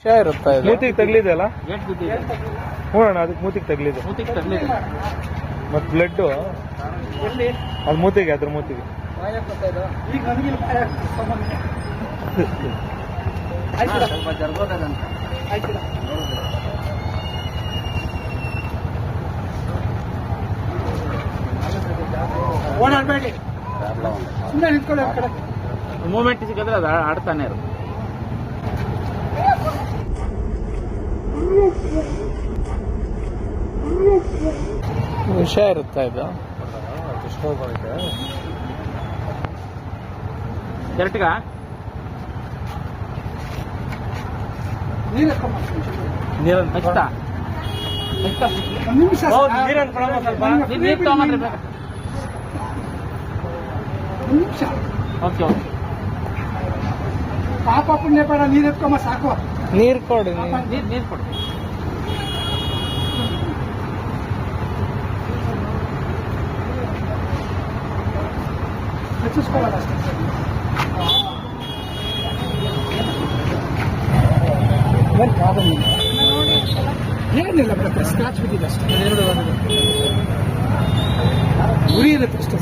ವಿಷಯ ಇರುತ್ತಾ ಇದು? ಮೂತಿಗೆ ತಗ್ಲಿದೆ ಅಲ್ಲ? ಏಟ್ ಬಿದ್ದಿದೆ ಹ್ಞೂ ಅಣ್ಣ ಅದಕ್ಕೆ ಮೂತಿಗೆ ತಗ್ಲಿದೆ. ಮೂತಿಗೆ ತಗಲಿದೆ. ಮತ್ತು ಬ್ಲಡ್ಡು ಅದು ಮೂತಿಗೆ ಅದ್ರ ಮೂತಿಗೆ? ಸ್ವಲ್ಪ? ಓಡಾಡ್ಬೇಡಿ ಸುಮ್ಮನೆ ನಿಂತ್ಕೊಳ್ಳಿ ಮೂಮೆಂಟ್ ಸಿಕ್ಕಿದ್ರೆ ಅದು ಆಡ್ತಾನೆ ಇರು ವಿಷಯ ಇರುತ್ತಾ ಇದು ಕರೆಕ್ಟ್ಗ ನೀರು ಎತ್ಕೊಂಡ್ ಬಾ. ನೆಕ್ಸ್ಟ್ ಒಂದ್ ನಿಮಿಷ ಹೌದು, ಸರ್. ನೀರು ಎತ್ಕೊಂಡ್ ಬಾ ಸ್ವಲ್ಪ. ನೀರು ನಿಮಿಷ ಓಕೆ ಓಕೆ ಪಾಪ ಪುಣ್ಯ ಬೇಡ ನೀರು ಎತ್ಕೊಂಬ ಸಾಕು ನೀರು ಕೊಡಿ. ನೀರು ನೀರು ಕೊಡು చూసుకోవాలి ఎవరు కాదండి లేదండి ఇలా ప్రతి స్క్రాచ్ విత్ బెస్ట్ గురి ప్రతిష్ట